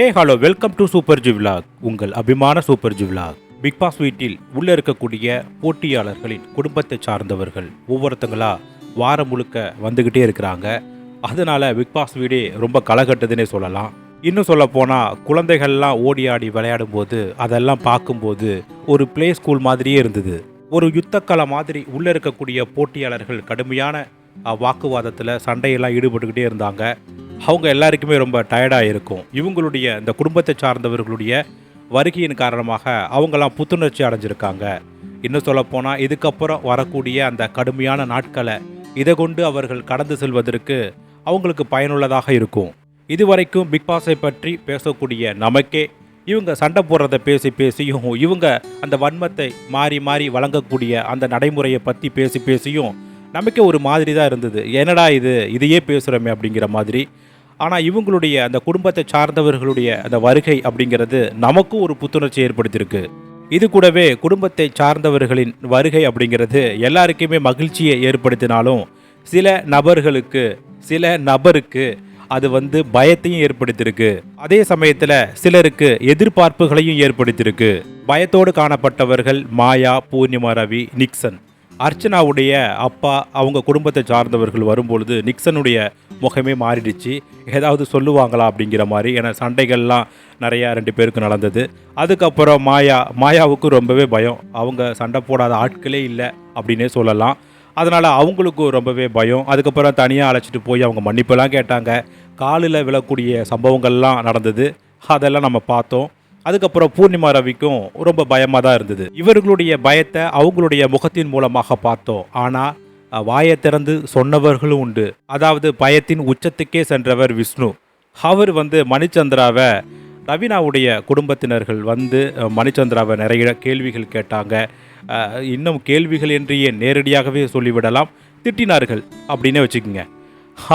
Hey hello welcome to super G vlog உங்கள் அபிமான super ஜிவ்லாக் big pass வீட்டில் உள்ள இருக்கக்கூடிய போட்டியாளர்களின் குடும்பத்தை சார்ந்தவர்கள் ஒவ்வொருத்தங்களா வாரம் முழுக்க வந்துக்கிட்டே இருக்கிறாங்க. அதனால பிக் பாஸ் வீடே ரொம்ப களகட்டுதுன்னே சொல்லலாம். இன்னும் சொல்ல போனால் குழந்தைகள்லாம் ஓடி ஆடி விளையாடும் போது அதெல்லாம் பார்க்கும்போது ஒரு ப்ளே ஸ்கூல் மாதிரியே இருந்தது. ஒரு யுத்தக்கலை மாதிரி உள்ளே இருக்கக்கூடிய போட்டியாளர்கள் கடுமையான வாக்குவாதத்தில் சண்டையெல்லாம் ஈடுபட்டுக்கிட்டே இருந்தாங்க. அவங்க எல்லாருக்குமே ரொம்ப டயர்டாக இருக்கும். இவங்களுடைய இந்த குடும்பத்தை சார்ந்தவர்களுடைய வருகையின் காரணமாக அவங்கெல்லாம் புத்துணர்ச்சி அடைஞ்சிருக்காங்க. இன்னும் சொல்லப்போனால் இதுக்கப்புறம் வரக்கூடிய அந்த கடுமையான நாட்களை இதை கொண்டு அவர்கள் கடந்து செல்வதற்கு அவங்களுக்கு பயனுள்ளதாக இருக்கும். இதுவரைக்கும் பிக் பாஸை பற்றி பேசக்கூடிய நமக்கே இவங்க சண்டை போடுறத பேசி பேசியும் இவங்க அந்த வன்மத்தை மாறி மாறி வழங்கக்கூடிய அந்த நடைமுறையை பற்றி பேசி பேசியும் நமக்கே ஒரு மாதிரி தான் இருந்தது. என்னடா இது? இதையே பேசுகிறோமே அப்படிங்கிற மாதிரி. ஆனால் இவங்களுடைய அந்த குடும்பத்தை சார்ந்தவர்களுடைய அந்த வருகை அப்படிங்கிறது நமக்கும் ஒரு புத்துணர்ச்சி ஏற்படுத்தியிருக்கு. இது கூடவே குடும்பத்தை சார்ந்தவர்களின் வருகை அப்படிங்கிறது எல்லாருக்குமே மகிழ்ச்சியை ஏற்படுத்தினாலும் சில நபர்களுக்கு சில நபருக்கு அது வந்து பயத்தையும் ஏற்படுத்தியிருக்கு. அதே சமயத்தில் சிலருக்கு எதிர்பார்ப்புகளையும் ஏற்படுத்தியிருக்கு. பயத்தோடு காணப்பட்டவர்கள் மாயா பூர்ணிமா ரவி நிக்சன். அர்ச்சனாவுடைய அப்பா அவங்க குடும்பத்தை சார்ந்தவர்கள் வரும்பொழுது நிக்சனுடைய முகமே மாறிடுச்சு. ஏதாவது சொல்லுவாங்களா அப்படிங்கிற மாதிரி. ஏன்னா சண்டைகள்லாம் நிறையா ரெண்டு பேருக்கு நடந்தது. அதுக்கப்புறம் மாயா மாயாவுக்கு ரொம்பவே பயம். அவங்க சண்டை போடாத ஆட்களே இல்லை அப்படின்னே சொல்லலாம். அதனால் அவங்களுக்கும் ரொம்பவே பயம். அதுக்கப்புறம் தனியாக அழைச்சிட்டு போய் அவங்க மன்னிப்பெல்லாம் கேட்டாங்க. காலில் விழக்கூடிய சம்பவங்கள்லாம் நடந்தது. அதெல்லாம் நம்ம பார்த்தோம். அதுக்கப்புறம் பூர்ணிமா ரவிக்கும் ரொம்ப பயமாக தான் இருந்தது. இவர்களுடைய பயத்தை அவங்களுடைய முகத்தின் மூலமாக பார்த்தோம். ஆனால் வாயை திறந்து சொன்னவர்களும் உண்டு. அதாவது பயத்தின் உச்சத்துக்கே சென்றவர் விஷ்ணு. அவர் வந்து மணிச்சந்திராவை ரவீனாவுடைய குடும்பத்தினர்கள் வந்து மணிச்சந்திராவை நிறைய கேள்விகள் கேட்டாங்க. இன்னும் கேள்விகள் என்றே நேரடியாகவே சொல்லிவிடலாம். திட்டினார்கள் அப்படின்னே வச்சுக்கோங்க.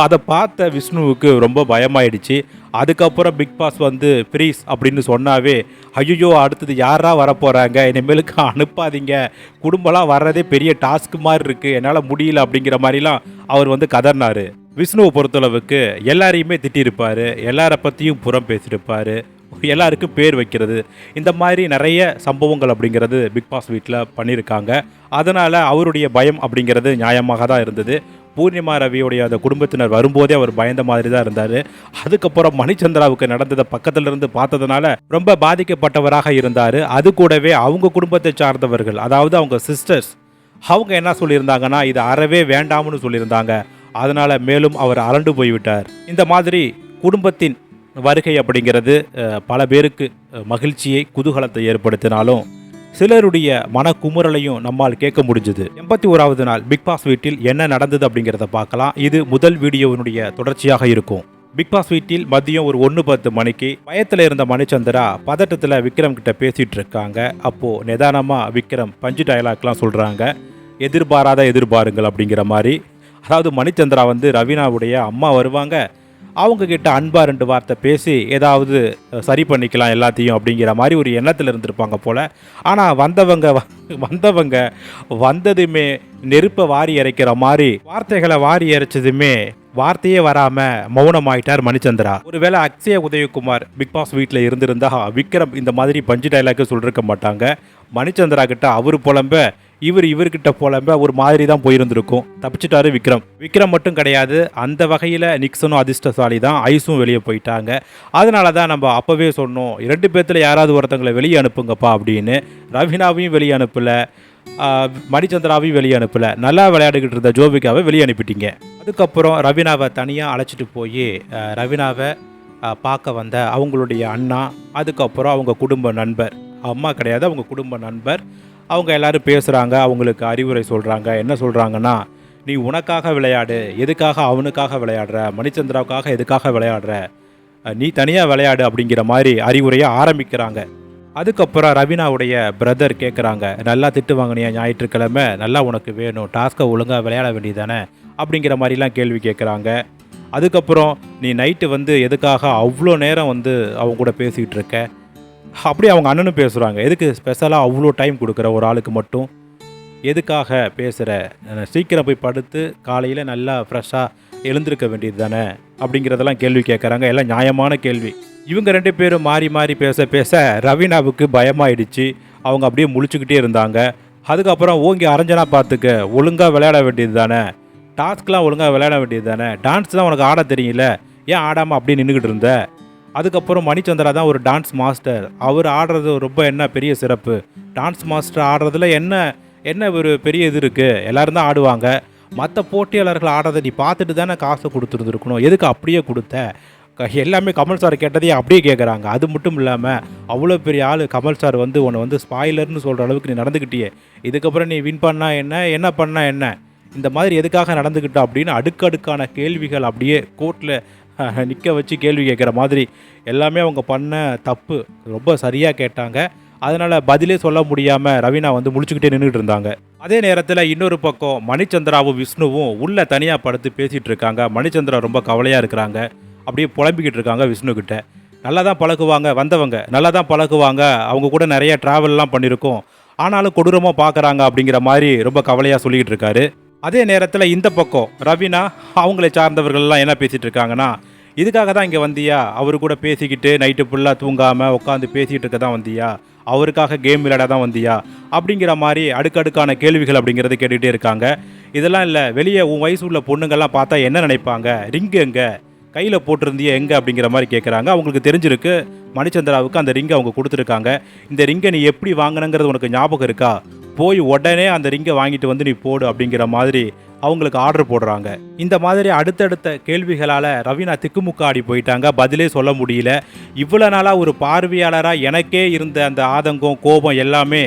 அதை பார்த்த விஷ்ணுவுக்கு ரொம்ப பயமாயிடுச்சு. அதுக்கப்புறம் பிக் பாஸ் வந்து ப்ரீஸ் அப்படின்னு சொன்னாவே ஐயோ அடுத்தது யாரா வரப்போகிறாங்க இனிமேலுக்கு அனுப்பாதீங்க. குடும்பம்லாம் வர்றதே பெரிய டாஸ்க் மாதிரி இருக்குது என்னால் முடியல அப்படிங்கிற மாதிரிலாம் அவர் வந்து கதர்னாரு விஷ்ணுவை பொறுத்தளவுக்கு எல்லாரையுமே திட்டியிருப்பார். எல்லாரை பற்றியும் புறம் பேசியிருப்பார். எல்லாருக்கும் பேர் வைக்கிறது. இந்த மாதிரி நிறைய சம்பவங்கள் அப்படிங்கிறது பிக் பாஸ் வீட்டில் பண்ணியிருக்காங்க. அதனால் அவருடைய பயம் அப்படிங்கிறது நியாயமாக தான் இருந்தது. பூர்ணிமா ரவியுடைய அந்த குடும்பத்தினர் வரும்போதே அவர் பயந்த மாதிரி தான் இருந்தார். அதுக்கப்புறம் மணிச்சந்திராவுக்கு நடந்ததை பக்கத்திலிருந்து பார்த்ததுனால ரொம்ப பாதிக்கப்பட்டவராக இருந்தார். அது கூடவே அவங்க குடும்பத்தை சார்ந்தவர்கள் அதாவது அவங்க சிஸ்டர்ஸ் அவங்க என்ன சொல்லியிருந்தாங்கன்னா இது அறவே வேண்டாம்னு சொல்லியிருந்தாங்க. அதனால் மேலும் அவர் அரண்டு போய்விட்டார். இந்த மாதிரி குடும்பத்தின் வருகை அப்படிங்கிறது பல பேருக்கு மகிழ்ச்சியை குதூகலத்தை ஏற்படுத்தினாலும் சிலருடைய மனக்குமுறலையும் நம்மால் கேட்க முடிஞ்சது. எண்பத்தி ஓராவது நாள் பிக் பாஸ் வீட்டில் என்ன நடந்தது அப்படிங்கிறத பார்க்கலாம். இது முதல் வீடியோவினுடைய தொடர்ச்சியாக இருக்கும். பிக் பாஸ் வீட்டில் மதியம் ஒரு ஒன்று பத்து மணிக்கு பயத்தில் இருந்த மணிச்சந்திரா பதட்டத்தில் விக்ரம் கிட்ட பேசிட்டு இருக்காங்க. அப்போ நிதானமாக விக்ரம் பஞ்சு டயலாக்லாம் சொல்கிறாங்க எதிர்பாராத எதிர்பாருங்கள் அப்படிங்கிற மாதிரி. அதாவது மணிச்சந்திரா வந்து ரவீனாவுடைய அம்மா வருவாங்க. அவங்க கிட்ட அன்பா ரெண்டு வார்த்தை பேசி ஏதாவது சரி பண்ணிக்கலாம் எல்லாத்தையும் அப்படிங்கிற மாதிரி ஒரு எண்ணத்தில் இருந்திருப்பாங்க போல. ஆனால் வந்தவங்க வந்தவங்க வந்ததுமே நெருப்பை வாரி இறைக்கிற மாதிரி வார்த்தைகளை வாரி இறைச்சதுமே வார்த்தையே வராம மௌனமாயிட்டார் மணிச்சந்திரா. ஒருவேளை அக்ஷய உதயகுமார் பிக் பாஸ் வீட்டில் இருந்திருந்தா விக்ரம் இந்த மாதிரி பஞ்சு டைலாக்கு சொல்லிருக்க மாட்டாங்க. மணிச்சந்திரா கிட்ட அவர் புலம்ப இவர் இவர்கிட்ட போலம்ப ஒரு மாதிரி தான் போயிருந்திருக்கும். தப்பிச்சிட்டாரு விக்ரம். விக்ரம் மட்டும் கிடையாது அந்த வகையில் நிக்சனும் அதிர்ஷ்டசாலி தான் ஐஸும் வெளியே போயிட்டாங்க. அதனால தான் நம்ம அப்போவே சொன்னோம் இரண்டு பேர்த்தில் யாராவது ஒருத்தங்களை வெளியே அனுப்புங்கப்பா அப்படின்னு. ரவீனாவையும் வெளியே அனுப்பலை மணிச்சந்திராவையும் வெளியே அனுப்பல. நல்லா விளையாடிக்கிட்டு இருந்த ஜோபிகாவை வெளியே அனுப்பிட்டீங்க. அதுக்கப்புறம் ரவினாவை தனியாக அழைச்சிட்டு போய் ரவினாவை பார்க்க வந்த அவங்களுடைய அண்ணா அதுக்கப்புறம் அவங்க குடும்ப நண்பர். அம்மா கிடையாது அவங்க குடும்ப நண்பர். அவங்க எல்லாரும் பேசுகிறாங்க அவங்களுக்கு அறிவுரை சொல்கிறாங்க என்ன சொல்கிறாங்கன்னா நீ உனக்காக விளையாடு. எதுக்காக அவனுக்காக விளையாடுற? மணிச்சந்திராவுக்காக எதுக்காக விளையாடுற? நீ தனியாக விளையாடு அப்படிங்கிற மாதிரி அறிவுரையை ஆரம்பிக்கிறாங்க. அதுக்கப்புறம் ரவீனாவுடைய பிரதர் கேட்குறாங்க நல்லா திட்டு வாங்கினியா? ஞாயிற்றுக்கிழமை நல்லா உனக்கு வேணும். டாஸ்க்கை ஒழுங்காக விளையாட வேண்டியதானே அப்படிங்கிற மாதிரிலாம் கேள்வி கேட்குறாங்க அதுக்கப்புறம் நீ நைட்டு வந்து எதுக்காக அவ்வளோ நேரம் வந்து அவங்க கூட பேசிகிட்டு இருக்க? அப்படி அவங்க அண்ணனும் பேசுகிறாங்க எதுக்கு ஸ்பெஷலாக அவ்வளோ டைம் கொடுக்குற ஒரு ஆளுக்கு மட்டும்? எதுக்காக பேசுகிற சீக்கிரம் போய் படுத்து காலையில் நல்லா ஃப்ரெஷ்ஷாக எழுந்திருக்க வேண்டியது தானே? அப்படிங்கிறதெல்லாம் கேள்வி கேட்குறாங்க எல்லாம் நியாயமான கேள்வி. இவங்க ரெண்டு பேரும் மாறி மாறி பேச பேச ரவீனாவுக்கு பயமாயிடுச்சு. அவங்க அப்படியே முழிச்சுக்கிட்டே இருந்தாங்க. அதுக்கப்புறம் ஓங்கி அரைஞ்சனா பார்த்துக்க ஒழுங்காக விளையாட வேண்டியது தானே? டாஸ்க்லாம் ஒழுங்காக விளையாட வேண்டியது தானே? டான்ஸ் தான் உனக்கு ஆட தெரியல ஏன் ஆடாமல் அப்படியே நின்றுக்கிட்டு இருந்த? அதுக்கப்புறம் மணிச்சந்திரா தான் ஒரு டான்ஸ் மாஸ்டர் அவர் ஆடுறது ரொம்ப என்ன பெரிய சிறப்பு. டான்ஸ் மாஸ்டர் ஆடுறதுல என்ன என்ன ஒரு பெரிய இது இருக்குது எல்லோரும் தான் ஆடுவாங்க. மற்ற போட்டியாளர்கள் ஆடுறதை நீ பார்த்துட்டு தானே காசை கொடுத்துருந்துருக்கணும். எதுக்கு அப்படியே கொடுத்த? க- எல்லாமே கமல் சார் கேட்டதையே அப்படியே கேட்குறாங்க அது மட்டும் இல்லாமல் அவ்வளோ பெரிய ஆள் கமல் சார் வந்து உன்னை வந்து ஸ்பாய்லர்னு சொல்கிற அளவுக்கு நீ நடந்துக்கிட்டியே இதுக்கப்புறம் நீ வின் பண்ணா என்ன என்ன பண்ணால் என்ன? இந்த மாதிரி எதுக்காக நடந்துக்கிட்டோம் அப்படின்னு அடுக்கடுக்கான கேள்விகள் அப்படியே கோர்ட்டில் நிற்க வச்சு கேள்வி கேட்குற மாதிரி எல்லாமே அவங்க பண்ண தப்பு ரொம்ப சரியாக கேட்டாங்க. அதனால் பதிலே சொல்ல முடியாமல் ரவீனா வந்து முடிச்சுக்கிட்டே நின்றுட்டு இருந்தாங்க. அதே நேரத்தில் இன்னொரு பக்கம் மணிச்சந்திராவும் விஷ்ணுவும் உள்ளே தனியாக படுத்து பேசிகிட்டு இருக்காங்க. மணிச்சந்திரா ரொம்ப கவலையாக இருக்கிறாங்க. அப்படியே புலம்பிக்கிட்டு இருக்காங்க விஷ்ணுக்கிட்ட நல்லா தான் பழகுவாங்க வந்தவங்க. நல்லா தான் பழகுவாங்க. அவங்க கூட நிறைய ட்ராவல்லாம் பண்ணியிருக்கோம் ஆனாலும் கொடூரமாக பார்க்குறாங்க அப்படிங்கிற மாதிரி ரொம்ப கவலையாக சொல்லிக்கிட்டு இருக்காரு. அதே நேரத்தில் இந்த பக்கம் ரவினா அவங்களை சார்ந்தவர்கள்லாம் என்ன பேசிகிட்டு இருக்காங்கன்னா இதுக்காக தான் இங்கே வந்தியா? அவரு கூட பேசிக்கிட்டு நைட்டு ஃபுல்லாக தூங்காமல் உட்காந்து பேசிகிட்டு இருக்க தான் வந்தியா? அவருக்காக கேம் விளையாட தான் வந்தியா? அப்படிங்கிற மாதிரி அடுக்கடுக்கான கேள்விகள் அப்படிங்கிறது கேட்டுகிட்டே இருக்காங்க. இதெல்லாம் இல்லை வெளியே உன் வயசு உள்ள பொண்ணுங்கள்லாம் பார்த்தா என்ன நினைப்பாங்க? ரிங்கு எங்கே? கையில் போட்டிருந்திய எங்கே? அப்படிங்கிற மாதிரி கேட்குறாங்க அவங்களுக்கு தெரிஞ்சிருக்கு மணிச்சந்திராவுக்கு அந்த ரிங்கை அவங்க கொடுத்துருக்காங்க. இந்த ரிங்கை நீ எப்படி வாங்கினங்கிறது உனக்கு ஞாபகம் இருக்கா? போய் உடனே அந்த ரிங்கை வாங்கிட்டு வந்து நீ போடு அப்படிங்கிற மாதிரி அவங்களுக்கு ஆர்டர் போடுறாங்க. இந்த மாதிரி அடுத்தடுத்த கேள்விகளால் ரவீனா திக்குமுக்காடி போயிட்டாங்க. பதிலே சொல்ல முடியல. இவ்வளோ நாளாக ஒரு பார்வையாளராக எனக்கே இருந்த அந்த ஆதங்கம் கோபம் எல்லாமே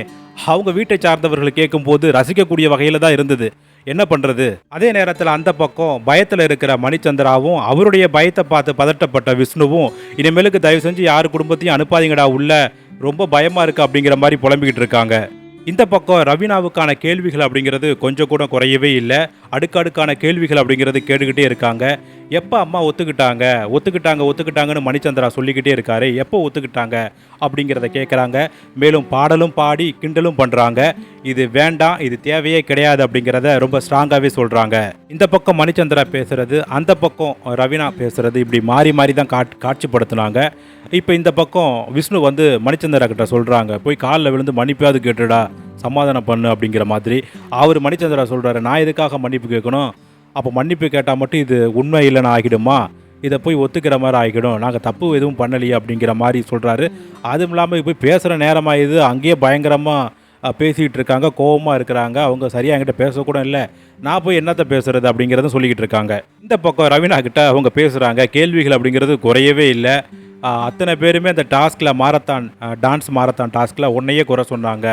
அவங்க வீட்டை சார்ந்தவர்கள் கேட்கும்போது ரசிக்கக்கூடிய வகையில் தான் இருந்தது. என்ன பண்ணுறது அதே நேரத்தில் அந்த பக்கம் பயத்தில் இருக்கிற மணிச்சந்திராவும் அவருடைய பயத்தை பார்த்து பதட்டப்பட்ட விஷ்ணுவும் இனிமேலுக்கு தயவு செஞ்சு யார் குடும்பத்தையும் அனுப்பாதீங்கடா உள்ள ரொம்ப பயமாக இருக்குது அப்படிங்கிற மாதிரி புலம்பிக்கிட்டு இருக்காங்க. இந்த பக்கம் ரவீனாவுக்கான கேள்விகள் அப்படிங்கிறது கொஞ்சம் கூட குறையவே இல்லை. அடுக்கடுக்கான கேள்விகள் அப்படிங்கிறது கேட்டுக்கிட்டே இருக்காங்க. எப்போ அம்மா ஒத்துக்கிட்டாங்க? ஒத்துக்கிட்டாங்க ஒத்துக்கிட்டாங்கன்னு மணிச்சந்திரா சொல்லிக்கிட்டே இருக்காரு. எப்போ ஒத்துக்கிட்டாங்க? அப்படிங்கிறத கேட்குறாங்க மேலும் பாடலும் பாடி கிண்டலும் பண்ணுறாங்க இது வேண்டாம் இது தேவையே கிடையாது அப்படிங்கிறத ரொம்ப ஸ்ட்ராங்காகவே சொல்கிறாங்க இந்த பக்கம் மணிச்சந்திரா பேசுகிறது அந்த பக்கம் ரவீனா பேசுகிறது இப்படி மாறி மாறி தான் காட் காட்சிப்படுத்துனாங்க. இப்போ இந்த பக்கம் விஷ்ணு வந்து மணிச்சந்திரா கிட்ட சொல்கிறாங்க போய் காலில் விழுந்து மன்னிப்பாவது கேட்டுடா சமாதானம் பண்ணு அப்படிங்கிற மாதிரி. அவர் மணிச்சந்திரா சொல்கிறாரு நான் எதுக்காக மன்னிப்பு கேட்கணும்? அப்போ மன்னிப்பு கேட்டால் மட்டும் இது உண்மை இல்லைன்னு ஆகிடுமா? இதை போய் ஒத்துக்கிற மாதிரி ஆகிடும். நாங்கள் தப்பு எதுவும் பண்ணலையே அப்படிங்கிற மாதிரி சொல்கிறாரு அதுவும் இல்லாமல் போய் பேசுகிற நேரமாக இது? அங்கேயே பயங்கரமாக பேசிகிட்டு இருக்காங்க கோவமாக இருக்கிறாங்க. அவங்க சரியாக என்கிட்ட பேசக்கூட இல்லை. நான் போய் என்னத்தை பேசுறது அப்படிங்கிறத சொல்லிக்கிட்டு இருக்காங்க. இந்த பக்கம் ரவீனா கிட்ட அவங்க பேசுகிறாங்க கேள்விகள் அப்படிங்கிறது குறையவே இல்லை. அத்தனை பேருமே அந்த டாஸ்கில் மாரத்தான் டான்ஸ் மாரத்தான் டாஸ்கில் உன்னையே குறை சொன்னாங்க.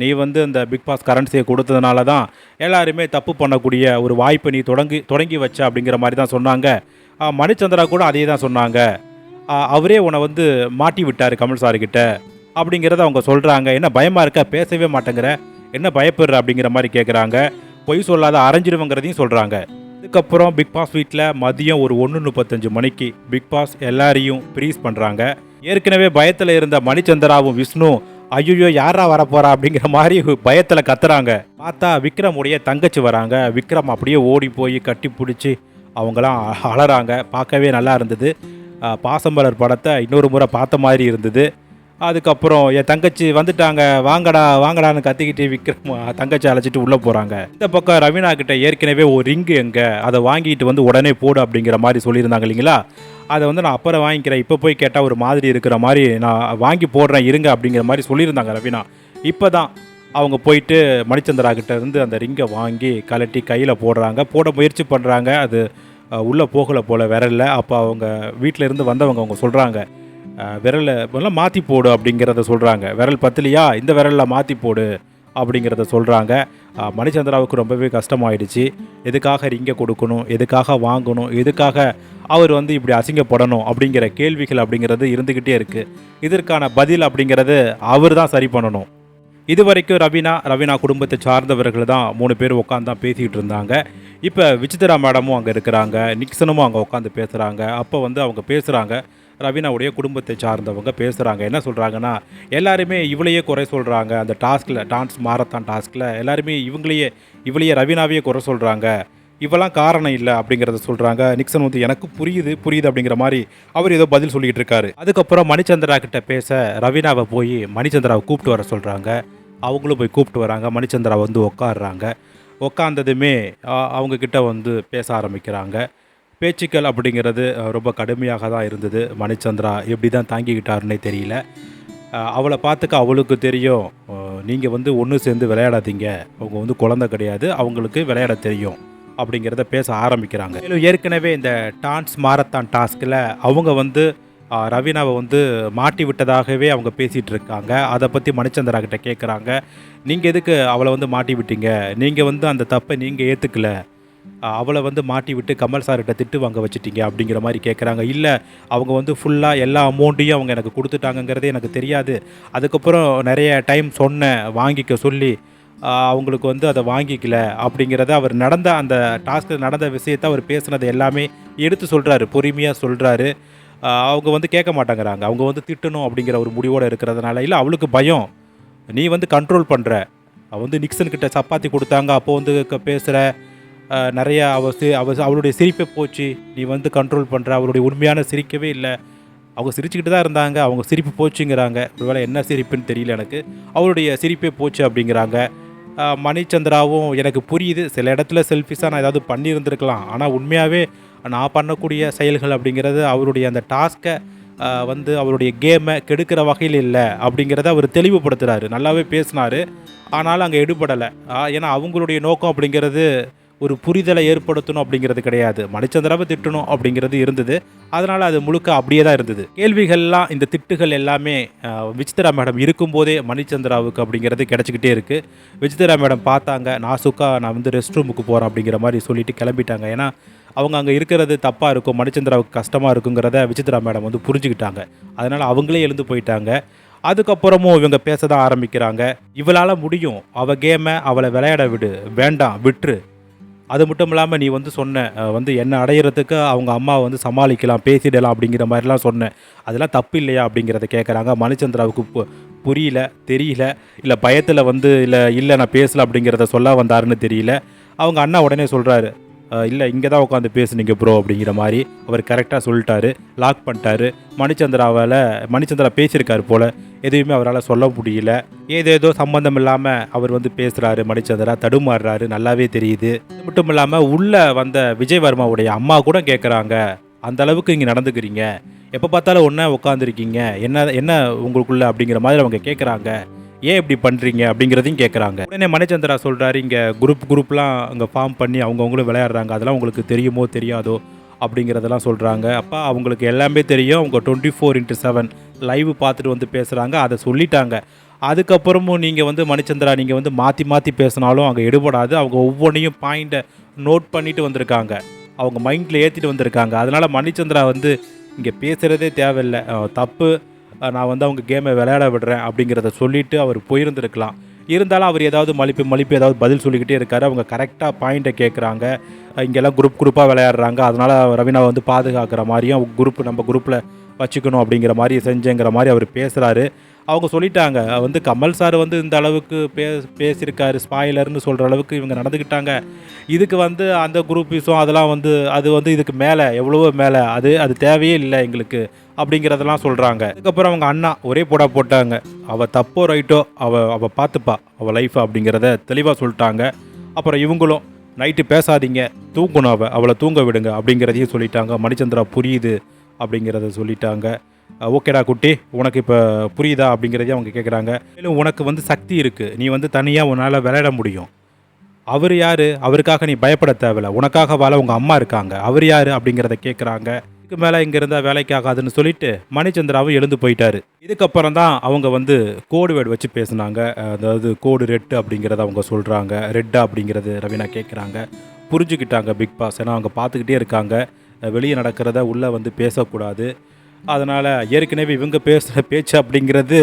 நீ வந்து இந்த பிக் பாஸ் கரன்சியை கொடுத்ததுனால தான் எல்லாருமே தப்பு பண்ணக்கூடிய ஒரு வாய்ப்பை நீ தொடங்கி தொடங்கி வச்ச அப்படிங்கிற மாதிரி தான் சொன்னாங்க. மணிச்சந்திரா கூட அதே தான் சொன்னாங்க. அவரே உன்னை வந்து மாட்டி விட்டார் கமல் சார்கிட்ட அப்படிங்கிறத அவங்க சொல்கிறாங்க என்ன பயமாக இருக்க? பேசவே மாட்டேங்கிற. என்ன பயப்படுற? அப்படிங்கிற மாதிரி கேட்குறாங்க பொய் சொல்லாத அரைஞ்சிருவங்கிறதையும் சொல்கிறாங்க இதுக்கப்புறம் பிக் பாஸ் வீட்டில் மதியம் ஒரு ஒன்று முப்பத்தஞ்சு மணிக்கு பிக் பாஸ் எல்லாரையும் ப்ரீஸ் பண்ணுறாங்க ஏற்கனவே பயத்தில் இருந்த மணிச்சந்திராவும் விஷ்ணு ஐயோ யாரா வரப்போறா அப்படிங்கிற மாதிரி பயத்தில் கத்துறாங்க. பார்த்தா விக்ரம் உடைய தங்கச்சி வராங்க. விக்ரம் அப்படியே ஓடி போய் கட்டி பிடிச்சி அவங்களாம் அ- அலறாங்க. பார்க்கவே நல்லா இருந்தது. பாசம்பலர் படத்தை இன்னொரு முறை பார்த்த மாதிரி இருந்தது. அதுக்கப்புறம் என் தங்கச்சி வந்துட்டாங்க. வாங்கடா வாங்கடான்னு கத்திக்கிட்டு விக்ரம் தங்கச்சி அழைச்சிட்டு உள்ளே போகிறாங்க இந்த பக்கம் ரவீனா கிட்ட ஏற்கனவே ஒரு ரிங்கு எங்கே? அதை வாங்கிட்டு வந்து உடனே போடு அப்படிங்கிற மாதிரி சொல்லியிருந்தாங்க இல்லைங்களா? அதை வந்து நான் அப்புறம் வாங்கிக்கிறேன். இப்போ போய் கேட்டால் ஒரு மாதிரி இருக்கிற மாதிரி நான் வாங்கி போடுறேன் இருங்க அப்படிங்கிற மாதிரி சொல்லியிருந்தாங்க ரவீனா. இப்போ தான் அவங்க போயிட்டு மணிச்சந்திரா கிட்ட இருந்து அந்த ரிங்கை வாங்கி கலட்டி கையில் போடுறாங்க. போட முயற்சி பண்ணுறாங்க அது உள்ளே போகலை போல் விரலில். அப்போ அவங்க வீட்டில் இருந்து வந்தவங்க அவங்க சொல்கிறாங்க விரலை எல்லாம் மாற்றி போடு அப்படிங்கிறத சொல்கிறாங்க விரல் பத்தலையா? இந்த விரலில் மாற்றி போடு அப்படிங்கிறத சொல்கிறாங்க மணிச்சந்திராவுக்கு ரொம்பவே கஷ்டமாயிடுச்சு. எதுக்காக ரிங்கை கொடுக்கணும்? எதுக்காக வாங்கணும்? எதுக்காக அவர் வந்து இப்படி அசிங்கப்படணும்? அப்படிங்கிற கேள்விகள் அப்படிங்கிறது இருந்துக்கிட்டே இருக்குது இதற்கான பதில் அப்படிங்கிறது அவர் தான் சரி பண்ணணும். இது வரைக்கும் ரவீனா ரவீனா குடும்பத்தை சார்ந்தவர்கள் தான் மூணு பேர் உட்காந்து தான் பேசிக்கிட்டு இருந்தாங்க. இப்போ விசித்ரா மேடமும் அங்கே இருக்கிறாங்க. நிக்சனும் அங்கே உட்காந்து பேசுகிறாங்க அப்போ வந்து அவங்க பேசுகிறாங்க ரவீனாவுடைய குடும்பத்தை சார்ந்தவங்க பேசுகிறாங்க என்ன சொல்கிறாங்கன்னா எல்லாருமே இவளையே குறை சொல்கிறாங்க அந்த டாஸ்கில் டான்ஸ் மாரத்தான் டாஸ்கில் எல்லாருமே இவங்களையே இவளையே ரவீனாவையே குறை சொல்கிறாங்க இவெல்லாம் காரணம் இல்லை அப்படிங்கிறத சொல்கிறாங்க நிக்சன் வந்து எனக்கு புரியுது புரியுது அப்படிங்கிற மாதிரி அவர் ஏதோ பதில் சொல்லிக்கிட்டு இருக்காரு. அதுக்கப்புறம் மணிச்சந்திரா கிட்ட பேச ரவீனாவை போய் மணிச்சந்திராவை கூப்பிட்டு வர சொல்கிறாங்க அவங்களும் போய் கூப்பிட்டு வராங்க. மணிச்சந்திரா வந்து உட்காடுறாங்க உட்காந்ததுமே அவங்கக்கிட்ட வந்து பேச ஆரம்பிக்கிறாங்க. பேச்சுக்கள் அப்படிங்கிறது ரொம்ப கடுமையாக தான் இருந்தது. மணிச்சந்திரா எப்படி தான் தாங்கிக்கிட்டாருன்னே தெரியல. அவளை பார்த்துக்க அவளுக்கு தெரியும். நீங்கள் வந்து ஒன்று சேர்ந்து விளையாடாதீங்க. அவங்க வந்து குழந்தை கிடையாது. அவங்களுக்கு விளையாட தெரியும் அப்படிங்கிறத பேச ஆரம்பிக்கிறாங்க. மேலும் ஏற்கனவே இந்த டான்ஸ் மாரத்தான் டாஸ்கில் அவங்க வந்து ரவீனாவை வந்து மாட்டி விட்டதாகவே அவங்க பேசிகிட்டு இருக்காங்க. அதை பற்றி மணிச்சந்திரா கிட்ட கேட்குறாங்க நீங்கள் எதுக்கு அவளை வந்து மாட்டி விட்டீங்க? நீங்கள் வந்து அந்த தப்பை நீங்கள் ஏற்றுக்கல அவளை வந்து மாட்டி விட்டு கமல் சார்கிட்ட திட்டு வாங்க வச்சிட்டீங்க அப்படிங்கிற மாதிரி கேட்குறாங்க இல்லை அவங்க வந்து ஃபுல்லாக எல்லா அமௌண்ட்டையும் அவங்க எனக்கு கொடுத்துட்டாங்கங்கிறதே எனக்கு தெரியாது. அதுக்கப்புறம் நிறைய டைம் சொன்னேன் வாங்கிக்க சொல்லி அவங்களுக்கு வந்து அதை வாங்கிக்கல அப்படிங்கிறத அவர் நடந்த அந்த டாஸ்கில் நடந்த விஷயத்தை அவர் பேசுனது எல்லாமே எடுத்து சொல்கிறாரு பொறுமையாக சொல்கிறாரு அவங்க வந்து கேட்க மாட்டேங்கிறாங்க. அவங்க வந்து திட்டணும் அப்படிங்கிற ஒரு முடிவோடு இருக்கிறதுனால இல்லை அவளுக்கு பயம். நீ வந்து கண்ட்ரோல் பண்ணுற அவ வந்து நிக்சன் கிட்ட சப்பாத்தி கொடுத்தாங்க அப்போ வந்து பேசுகிற நிறைய அவ சி அவ அவளுடைய சிரிப்பை போச்சு. நீ வந்து கண்ட்ரோல் பண்ணுற அவளுடைய உண்மையான சிரிக்கவே இல்லை. அவங்க சிரிச்சுக்கிட்டு தான் இருந்தாங்க. அவங்க சிரிப்பு போச்சுங்கிறாங்க. ஒருவேளை என்ன சிரிப்புன்னு தெரியல எனக்கு. அவளுடைய சிரிப்பே போச்சு அப்படிங்கிறாங்க. மணிச்சந்திராவும் எனக்கு புரியுது. சில இடத்துல செல்ஃபிஸாக நான் ஏதாவது பண்ணியிருந்திருக்கலாம். ஆனால் உண்மையாகவே நான் பண்ணக்கூடிய செயல்கள் அப்படிங்கிறது அவருடைய அந்த டாஸ்க்கை வந்து அவருடைய கேமை கெடுக்கிற வகையில் இல்லை அப்படிங்கிறத அவர் தெளிவுபடுத்துகிறாரு நல்லாவே பேசினார். ஆனாலும் அங்கே எடுபடலை. ஏன்னா அவங்களுடைய நோக்கம் அப்படிங்கிறது ஒரு புரிதலை ஏற்படுத்தணும் அப்படிங்கிறது கிடையாது. மணிச்சந்திராவை திட்டணும் அப்படிங்கிறது இருந்தது. அதனால் அது முழுக்க அப்படியே தான் இருந்தது. கேள்விகள்லாம் இந்த திட்டுகள் எல்லாமே விஜித்ரா மேடம் இருக்கும்போதே மணிச்சந்திராவுக்கு அப்படிங்கிறது கிடச்சிக்கிட்டே இருக்குது விஜித்ரா மேடம் பார்த்தாங்க நாசுக்கா நான் வந்து ரெஸ்ட் ரூமுக்கு போகிறேன் அப்படிங்கிற மாதிரி சொல்லிட்டு கிளம்பிட்டாங்க. ஏன்னா அவங்க அங்கே இருக்கிறது தப்பாக இருக்கும் மணிச்சந்திராவுக்கு கஷ்டமாக இருக்குங்கிறத விஜித்ரா மேடம் வந்து புரிஞ்சுக்கிட்டாங்க. அதனால் அவங்களே எழுந்து போயிட்டாங்க. அதுக்கப்புறமும் இவங்க பேச தான் ஆரம்பிக்கிறாங்க. இவளால் முடியும் அவள் கேமை அவளை விளையாட விடு வேண்டாம் விட்டுரு. அது மட்டும் இல்லாமல் நீ வந்து சொன்ன வந்து என்ன அடையிறதுக்கு அவங்க அம்மா வந்து சமாளிக்கலாம் பேசிடலாம் அப்படிங்கிற மாதிரிலாம் சொன்னேன் அதெல்லாம் தப்பு இல்லையா அப்படிங்கிறத கேட்குறாங்க மணிச்சந்திராவுக்கு பு- புரியல தெரியல. இல்லை பயத்தில் வந்து இல்லை இல்லை நான் பேசல அப்படிங்கிறத சொல்ல வந்தாருன்னு தெரியல. அவங்க அண்ணா உடனே சொல்கிறாரு இல்லை இங்கே தான் உட்காந்து பேசுனீங்க ப்ரோ அப்படிங்கிற மாதிரி. அவர் கரெக்டாக சொல்லிட்டாரு லாக் பண்ணிட்டாரு. மணிச்சந்திராவால் மணிச்சந்திரா பேசியிருக்காரு போல். எதுவுமே அவரால் சொல்ல முடியல. ஏதேதோ சம்மந்தம் இல்லாமல் அவர் வந்து பேசுகிறாரு மணிச்சந்திரா தடுமாறுறாரு நல்லாவே தெரியுது. அது மட்டும் இல்லாமல் உள்ளே வந்த விஜய்வர்மாவுடைய அம்மா கூட கேட்குறாங்க அந்த அளவுக்கு இங்கே நடந்துக்கிறீங்க. எப்போ பார்த்தாலும் ஒன்றா உட்காந்துருக்கீங்க என்ன என்ன உங்களுக்குள்ள அப்படிங்கிற மாதிரி அவங்க கேட்குறாங்க ஏன் இப்படி பண்ணுறீங்க அப்படிங்கிறதையும் கேட்குறாங்க உடனே மணிச்சந்திரா சொல்கிறாரு இங்கே குரூப் குரூப்லாம் அங்கே ஃபார்ம் பண்ணி அவங்கவுங்களும் விளையாடுறாங்க. அதெல்லாம் உங்களுக்கு தெரியுமோ தெரியாதோ அப்படிங்கிறதெல்லாம் சொல்கிறாங்க அப்பா அவங்களுக்கு எல்லாமே தெரியும். அவங்க twenty four into seven live பார்த்துட்டு வந்து பேசுகிறாங்க அதை சொல்லிட்டாங்க. அதுக்கப்புறமும் நீங்கள் வந்து மணிச்சந்திரா நீங்கள் வந்து மாற்றி மாற்றி பேசினாலும் அங்கே எடுபடாது. அவங்க ஒவ்வொன்றையும் பாயிண்ட்டை நோட் பண்ணிட்டு வந்திருக்காங்க. அவங்க மைண்டில் ஏற்றிட்டு வந்திருக்காங்க. அதனால் மணிச்சந்திரா வந்து இங்கே பேசுகிறதே தேவையில்லை. தப்பு. நான் வந்து அவங்க கேமை விளையாட விடுறேன் அப்படிங்கிறத சொல்லிவிட்டு அவர் போயிருந்திருக்கலாம். இருந்தாலும் அவர் ஏதாவது மலிப்பு மலிப்பு ஏதாவது பதில் சொல்லிக்கிட்டே இருக்காரு. அவங்க கரெக்டாக பாயிண்ட்டை கேட்குறாங்க இங்கெல்லாம் குரூப் குரூப்பாக விளையாடுறாங்க. அதனால் ரவீனா வந்து பாதுகாக்கிற மாதிரியும் குரூப் நம்ம குரூப்பில் வச்சுக்கணும் அப்படிங்கிற மாதிரி செஞ்சேங்கிற மாதிரி அவர் பேசுகிறாரு அவங்க சொல்லிட்டாங்க வந்து கமல் சார் வந்து இந்த அளவுக்கு பே பேசியிருக்காரு ஸ்பாயிலர்னு சொல்கிற அளவுக்கு இவங்க நடந்துக்கிட்டாங்க இதுக்கு வந்து அந்த குரூப்பீஸும் அதெல்லாம் வந்து அது வந்து இதுக்கு மேலே எவ்வளவோ மேலே அது அது தேவையே இல்லை எங்களுக்கு அப்படிங்கிறதெல்லாம் சொல்கிறாங்க அதுக்கப்புறம் அவங்க அண்ணா ஒரே போடா போட்டாங்க. அவள் தப்போ ரைட்டோ அவள் அவள் பார்த்துப்பா அவள் லைஃப் அப்படிங்கிறத தெளிவாக சொல்லிட்டாங்க. அப்புறம் இவங்களும் நைட்டு பேசாதீங்க தூங்கணும் அவள் அவளை தூங்க விடுங்க அப்படிங்கிறதையும் சொல்லிட்டாங்க. மணிச்சந்திரா புரியுது அப்படிங்கிறத சொல்லிட்டாங்க. ஓகேடா குட்டி உனக்கு இப்போ புரியுதா அப்படிங்கிறதே அவங்க கேட்குறாங்க மேலும் உனக்கு வந்து சக்தி இருக்குது நீ வந்து தனியாக உன்னால் விளையாட முடியும். அவர் யார்? அவருக்காக நீ பயப்பட தேவையில்ல. உனக்காக வாழ உங்கள் அம்மா இருக்காங்க. அவர் யார் அப்படிங்கிறத கேட்குறாங்க இதுக்கு மேலே இங்கே இருந்தால் வேலைக்கு ஆகாதுன்னு சொல்லிட்டு மணிச்சந்திராவும் எழுந்து போயிட்டாரு. இதுக்கப்புறம் தான் அவங்க வந்து கோடு வேர்டு வச்சு பேசுனாங்க. அதாவது கோடு ரெட்டு அப்படிங்கிறத அவங்க சொல்கிறாங்க ரெட்டா அப்படிங்கிறது ரவீனா கேட்குறாங்க புரிஞ்சுக்கிட்டாங்க பிக் பாஸ். ஏன்னா அவங்க பார்த்துக்கிட்டே இருக்காங்க. வெளியே நடக்கிறத உள்ளே வந்து பேசக்கூடாது. அதனால் ஏற்கனவே இவங்க பேசுகிற பேச்சு அப்படிங்கிறது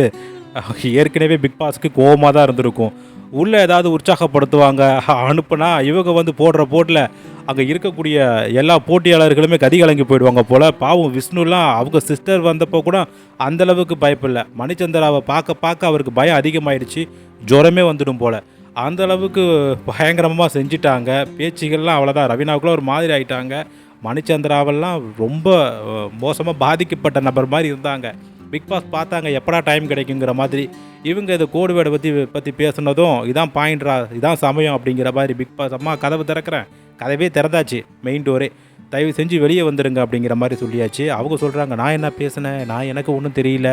ஏற்கனவே பிக் பாஸ்க்கு கோவமாக தான் இருந்திருக்கும். உள்ளே ஏதாவது உற்சாகப்படுத்துவாங்க அனுப்புனா இவங்க வந்து போடுற போட்டில் அங்கே இருக்கக்கூடிய எல்லா போட்டியாளர்களுமே கதி கலங்கி போயிடுவாங்க போல். பாவம் விஷ்ணுலாம் அவங்க சிஸ்டர் வந்தப்போ கூட அந்தளவுக்கு பயப்பில்லை. மணிச்சந்திராவை பார்க்க பார்க்க அவருக்கு பயம் அதிகமாயிடுச்சு. ஜுரமே வந்துடும் போல். அந்தளவுக்கு பயங்கரமாக செஞ்சிட்டாங்க. பேச்சுகள்லாம் அவ்வளோதான் ரவீனாவுக்குள்ளே ஒரு மாதிரி ஆகிட்டாங்க மணிச்சந்திராவெல்லாம் ரொம்ப மோசமாக பாதிக்கப்பட்ட நபர் மாதிரி இருந்தாங்க. பிக் பாஸ் பார்த்தாங்க எப்படா டைம் கிடைக்குங்கிற மாதிரி. இவங்க இது கோடு வேடை பற்றி பற்றி பேசுனதும் இதான் பாயிண்ட்ரா இதான் சமயம் அப்படிங்கிற மாதிரி பிக் பாஸ் அம்மா கதவு திறக்கிறேன். கதவே திறந்தாச்சு மெயின் டோரே தயவு செஞ்சு வெளியே வந்துடுங்க அப்படிங்கிற மாதிரி சொல்லியாச்சு. அவங்க சொல்கிறாங்க நான் என்ன பேசினேன்? நான் எனக்கு ஒன்றும் தெரியல.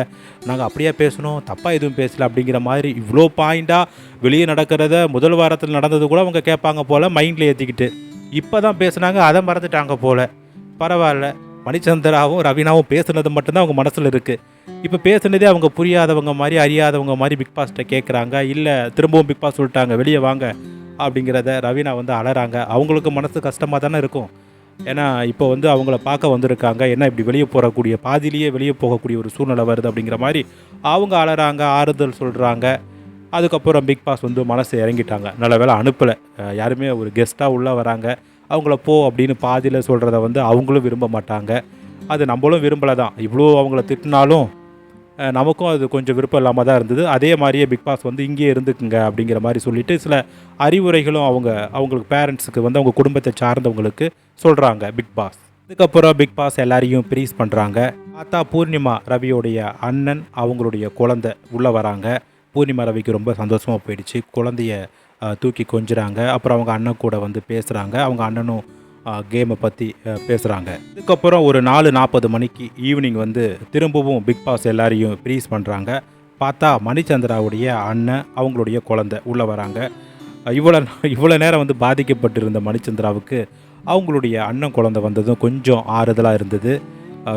நாங்கள் அப்படியே பேசணும் தப்பாக எதுவும் பேசல அப்படிங்கிற மாதிரி இவ்வளோ பாயிண்ட்டாக வெளியே நடக்கிறத முதல் வாரத்தில் நடந்தது கூட அவங்க கேட்பாங்க போல் மைண்டில் ஏற்றிக்கிட்டு இப்போ தான் பேசுனாங்க அதை மறந்துட்டாங்க போல். பரவாயில்ல மணிச்சந்திராவும் ரவீனாவும் பேசுனது மட்டும்தான் அவங்க மனசில் இருக்குது இப்போ பேசுனதே அவங்க புரியாதவங்க மாதிரி அறியாதவங்க மாதிரி பிக் பாஸ்ட்டை கேட்குறாங்க இல்லை திரும்பவும் பிக் பாஸ் சொல்லிட்டாங்க வெளியே வாங்க அப்படிங்கிறத ரவீனா வந்து அலறாங்க. அவங்களுக்கு மனசு கஷ்டமாக தானே இருக்கும். ஏன்னா இப்போ வந்து அவங்கள பார்க்க வந்திருக்காங்க. என்ன இப்படி வெளியே போகக்கூடிய பாதியிலேயே வெளியே போகக்கூடிய ஒரு சூழ்நிலை வருது அப்படிங்கிற மாதிரி அவங்க அலறாங்க ஆறுதல் சொல்கிறாங்க அதுக்கப்புறம் பிக் பாஸ் வந்து மனசு இறங்கிட்டாங்க. நல்ல வேளை அனுப்பலை. யாருமே ஒரு கெஸ்ட்டாக உள்ளே வராங்க. அவங்கள போ அப்படின்னு பாதியில் சொல்கிறத வந்து அவங்களும் விரும்ப மாட்டாங்க. அது நம்மளும் விரும்பலை தான் இவ்வளோ அவங்கள திட்டினாலும் நமக்கும் அது கொஞ்சம் விருப்பம் இல்லாமல் தான் இருந்தது. அதே மாதிரியே பிக் பாஸ் வந்து இங்கேயே இருந்துக்குங்க அப்படிங்கிற மாதிரி சொல்லிட்டு சில அறிவுரைகளும் அவங்க அவங்களுக்கு பேரண்ட்ஸுக்கு வந்து அவங்க குடும்பத்தை சார்ந்தவங்களுக்கு சொல்கிறாங்க பிக் பாஸ் இதுக்கப்புறம் பிக் பாஸ் எல்லாரையும் ப்ரீஸ் பண்ணுறாங்க பார்த்தா பூர்ணிமா ரவியோடைய அண்ணன் அவங்களுடைய குழந்தை உள்ளே வராங்க. பூர்ணிமா ரவிக்கு ரொம்ப சந்தோஷமாக போயிடுச்சு. குழந்தைய தூக்கி கொஞ்சுறாங்க. அப்புறம் அவங்க அண்ணன் கூட வந்து பேசுகிறாங்க அவங்க அண்ணனும் கேமை பற்றி பேசுகிறாங்க இதுக்கப்புறம் ஒரு நாலு நாற்பது மணிக்கு ஈவினிங் வந்து திரும்பவும் பிக் பாஸ் எல்லாரையும் ப்ரீஸ் பண்ணுறாங்க பார்த்தா மணிச்சந்திராவுடைய அண்ணன் அவங்களுடைய குழந்தை உள்ளே வராங்க. இவ்வளோ இவ்வளோ நேரம் வந்து பாதிக்கப்பட்டிருந்த மணிச்சந்திராவுக்கு அவங்களுடைய அண்ணன் குழந்தை வந்ததும் கொஞ்சம் ஆறுதலாக இருந்தது.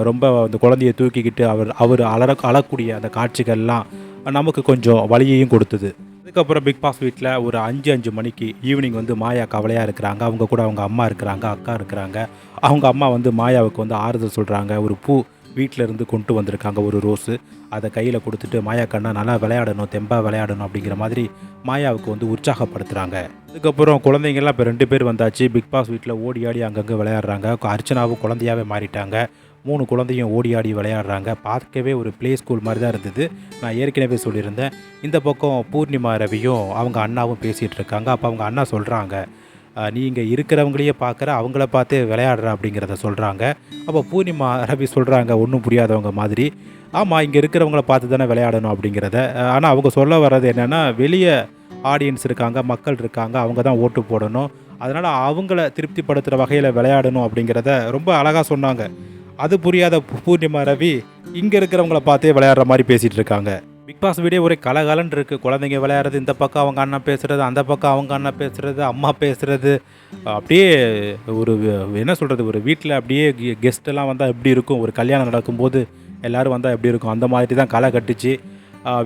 ரொம்ப அந்த குழந்தைய தூக்கிக்கிட்டு அவர் அவர் அலற அழக்கூடிய அந்த காட்சிகள்லாம் நமக்கு கொஞ்சம் வலியையும் கொடுத்தது. அதுக்கப்புறம் பிக் பாஸ் வீட்டில் ஒரு அஞ்சு அஞ்சு மணிக்கு ஈவினிங் வந்து மாயா கவலையாக இருக்கிறாங்க. அவங்க கூட அவங்க அம்மா இருக்கிறாங்க அக்கா இருக்கிறாங்க. அவங்க அம்மா வந்து மாயாவுக்கு வந்து ஆறுதல் சொல்கிறாங்க ஒரு பூ வீட்டில் இருந்து கொண்டு வந்திருக்காங்க ஒரு ரோஸு. அதை கையில் கொடுத்துட்டு மாயா கண்ணா நல்லா விளையாடணும் தெம்பாக விளையாடணும் அப்படிங்கிற மாதிரி மாயாவுக்கு வந்து உற்சாகப்படுத்துகிறாங்க அதுக்கப்புறம் குழந்தைங்கள்லாம் இப்போ ரெண்டு பேர் வந்தாச்சு. பிக் பாஸ் வீட்டில் ஓடி ஆடி அங்கங்கே விளையாடுறாங்க. அர்ச்சனாவும் குழந்தையாவே மாறிட்டாங்க. மூணு குழந்தையும் ஓடி ஆடி விளையாடுறாங்க. பார்க்கவே ஒரு ப்ளே ஸ்கூல் மாதிரி தான் இருந்தது. நான் ஏற்கனவே சொல்லியிருந்தேன். இந்த பக்கம் பூர்ணிமா ரவியும் அவங்க அண்ணாவும் பேசிகிட்டு இருக்காங்க. அப்போ அவங்க அண்ணா சொல்கிறாங்க நீங்கள் இருக்கிறவங்களையே பார்க்குற அவங்கள பார்த்து விளையாடுற அப்படிங்கிறத சொல்கிறாங்க அப்போ பூர்ணிமா ரவி சொல்கிறாங்க ஒன்றும் புரியாதவங்க மாதிரி. ஆமாம் இங்கே இருக்கிறவங்கள பார்த்து தானே விளையாடணும் அப்படிங்கிறத. ஆனால் அவங்க சொல்ல வர்றது என்னென்னா வெளியே ஆடியன்ஸ் இருக்காங்க மக்கள் இருக்காங்க அவங்க தான் ஓட்டு போடணும். அதனால் அவங்கள திருப்திப்படுத்துகிற வகையில் விளையாடணும் அப்படிங்கிறத ரொம்ப அழகாக சொன்னாங்க. அது புரியாத பூர்ணிமா ரவி இங்கே இருக்கிறவங்கள பார்த்தே விளையாடுற மாதிரி பேசிகிட்டு இருக்காங்க. பிக் பாஸ் வீடியோ ஒரே கலகலன்னு இருக்குது குழந்தைங்க விளையாடுறது இந்த பக்கம் அவங்க அண்ணன் பேசுகிறது அந்த பக்கம் அவங்க அண்ணன் பேசுகிறது அம்மா பேசுகிறது அப்படியே ஒரு என்ன சொல்கிறது ஒரு வீட்டில் அப்படியே கெஸ்ட்டெல்லாம் வந்தால் எப்படி இருக்கும்? ஒரு கல்யாணம் நடக்கும்போது எல்லோரும் வந்தால் எப்படி இருக்கும்? அந்த மாதிரி தான் களை கட்டுச்சு.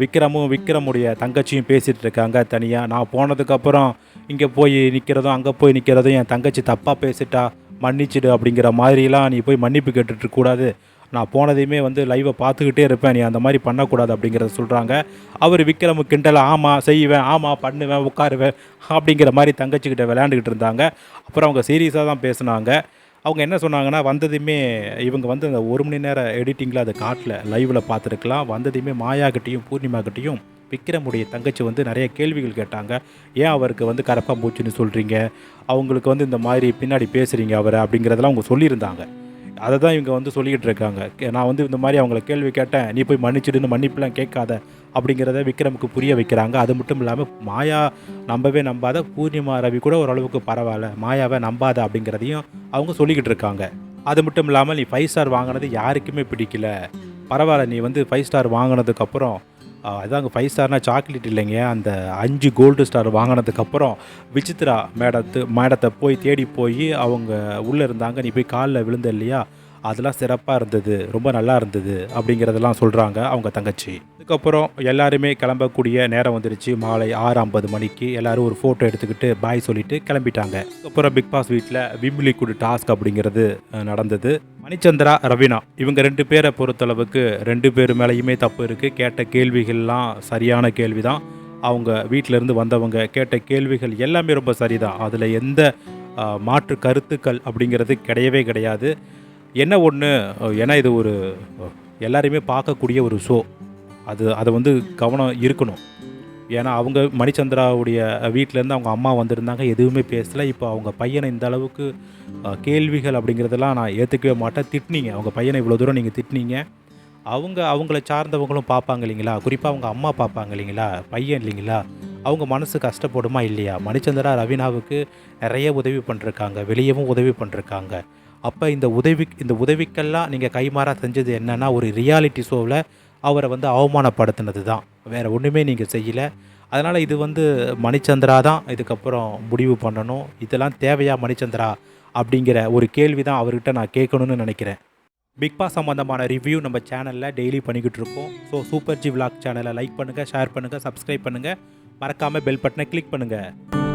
விக்ரமும் விக்ரமுடைய தங்கச்சியும் பேசிகிட்டு இருக்காங்க தனியாக நான் போனதுக்கப்புறம் இங்கே போய் நிற்கிறதும் அங்கே போய் நிற்கிறதும் என் தங்கச்சி தப்பாக பேசிட்டா. மன்னிச்சிடு அப்படிங்கிற மாதிரிலாம் நீ போய் மன்னிப்பு கேட்டுட்டு கூடாது நான் போனதையுமே வந்து லைவை பார்த்துக்கிட்டே இருப்பேன். நீ அந்த மாதிரி பண்ணக்கூடாது அப்படிங்கிறத சொல்கிறாங்க அவர் விக்ரமு கிண்டல ஆமாம் செய்வேன். ஆமாம் பண்ணுவேன் உட்காருவேன். அப்படிங்கிற மாதிரி தங்கச்சிக்கிட்ட விளையாண்டுக்கிட்டு இருந்தாங்க. அப்புறம் அவங்க சீரியஸாக தான் பேசுனாங்க. அவங்க என்ன சொன்னாங்கன்னா வந்ததுமே இவங்க வந்து அந்த ஒரு மணி நேரம் எடிட்டிங்கில் அதை காட்டில். லைவில் பார்த்துருக்கலாம். வந்ததுமே மாயாக்கிட்டேயும் பூர்ணிமாக்கிட்டேயும் விக்ரமுடைய தங்கச்சி வந்து நிறைய கேள்விகள் கேட்டாங்க. ஏன் அவருக்கு வந்து கரப்பாம்பூச்சின்னு சொல்கிறீங்க அவங்களுக்கு வந்து இந்த மாதிரி பின்னாடி பேசுகிறீங்க அவரை அப்படிங்கிறதெல்லாம் அவங்க சொல்லியிருந்தாங்க. அதை தான் இவங்க வந்து சொல்லிக்கிட்டு இருக்காங்க. நான் வந்து இந்த மாதிரி அவங்கள கேள்வி கேட்டேன். நீ போய் மன்னிச்சிடுன்னு மன்னிப்புலாம் கேட்காத அப்படிங்கிறத விக்ரமுக்கு புரிய வைக்கிறாங்க. அது மட்டும் இல்லாமல் மாயா நம்பவே நம்பாத பூர்ணிமா ரவி கூட ஓரளவுக்கு பரவாயில்ல. மாயாவை நம்பாத அப்படிங்கிறதையும் அவங்க சொல்லிக்கிட்டு இருக்காங்க. அது மட்டும் இல்லாமல் நீ ஃபைவ் ஸ்டார் வாங்கினது யாருக்குமே பிடிக்கல. பரவாயில்ல நீ வந்து ஃபைவ் ஸ்டார் வாங்கினதுக்கப்புறம் அதாங்க ஃபைவ் ஸ்டார்னா சாக்லேட் இல்லைங்க. அந்த அஞ்சு கோல்டு ஸ்டார் வாங்கினதுக்கப்புறம் விசித்ரா மேடத்து மேடத்தை போய் தேடி போய் அவங்க உள்ளே இருந்தாங்க. நீ போய் காலில் விழுந்த இல்லையா? அதெல்லாம் சிறப்பாக இருந்தது ரொம்ப நல்லா இருந்தது அப்படிங்கிறதெல்லாம் சொல்கிறாங்க அவங்க தங்கச்சி. அதுக்கப்புறம் எல்லாருமே கிளம்பக்கூடிய நேரம் வந்துருச்சு. மாலை ஆறு ஐம்பது மணிக்கு எல்லாரும் ஒரு ஃபோட்டோ எடுத்துக்கிட்டு பாய் சொல்லிட்டு கிளம்பிட்டாங்க. அதுக்கப்புறம் பிக் பாஸ் வீட்டில் விம்லி குடு டாஸ்க் அப்படிங்கிறது நடந்தது. மணிச்சந்திரா ரவினா இவங்க ரெண்டு பேரை பொறுத்தளவுக்கு ரெண்டு பேர் மேலேயுமே தப்பு இருக்குது கேட்ட கேள்விகள்லாம் சரியான கேள்வி தான் அவங்க வீட்டிலேருந்து வந்தவங்க கேட்ட கேள்விகள் எல்லாமே ரொம்ப சரிதான். அதில் எந்த மாற்று கருத்துக்கள் அப்படிங்கிறது கிடையவே கிடையாது. என்ன ஒன்று ஏன்னா இது ஒரு எல்லாரையுமே பார்க்கக்கூடிய ஒரு ஷோ அது அதை வந்து கவனம் இருக்கணும். ஏன்னா அவங்க மணிச்சந்திராவுடைய வீட்டிலேருந்து அவங்க அம்மா வந்திருந்தாங்க எதுவுமே பேசலை. இப்போ அவங்க பையனை இந்த அளவுக்கு கேள்விகள் அப்படிங்கிறதெல்லாம் நான் ஏற்றுக்கவே மாட்டேன். திட்டினீங்க. அவங்க பையனை இவ்வளோ தூரம் நீங்கள் திட்டினீங்க. அவங்க அவங்கள சார்ந்தவங்களும் பார்ப்பாங்க இல்லைங்களா? குறிப்பாக அவங்க அம்மா பார்ப்பாங்க இல்லைங்களா? பையன் இல்லைங்களா? அவங்க மனசு கஷ்டப்படுமா இல்லையா? மணிச்சந்திரா ரவீனாவுக்கு நிறைய உதவி பண்ணிருக்காங்க. வெளியவும் உதவி பண்ணிருக்காங்க. அப்போ இந்த உதவி இந்த உதவிக்கெல்லாம் நீங்கள் கைமாறாக செஞ்சது என்னன்னா ஒரு ரியாலிட்டி ஷோவில் அவரை வந்து அவமானப்படுத்தினது தான் வேறு ஒன்றுமே நீங்கள் செய்யலை. அதனால் இது வந்து மணிச்சந்திரா தான் இதுக்கப்புறம் முடிவு பண்ணணும். இதெல்லாம் தேவையா மணிச்சந்திரா? அப்படிங்கிற ஒரு கேள்வி தான் அவர்கிட்ட நான் கேட்கணும்னு நினைக்கிறேன். பிக் பாஸ் சம்மந்தமான ரிவ்யூ நம்ம சேனலில் டெய்லி பண்ணிக்கிட்டு இருக்கோம். ஸோ சூப்பர் ஜி விளாக் சேனலை லைக் பண்ணுங்கள் ஷேர் பண்ணுங்கள் சப்ஸ்கிரைப் பண்ணுங்கள் மறக்காமல் பெல் பட்டனை கிளிக் பண்ணுங்கள்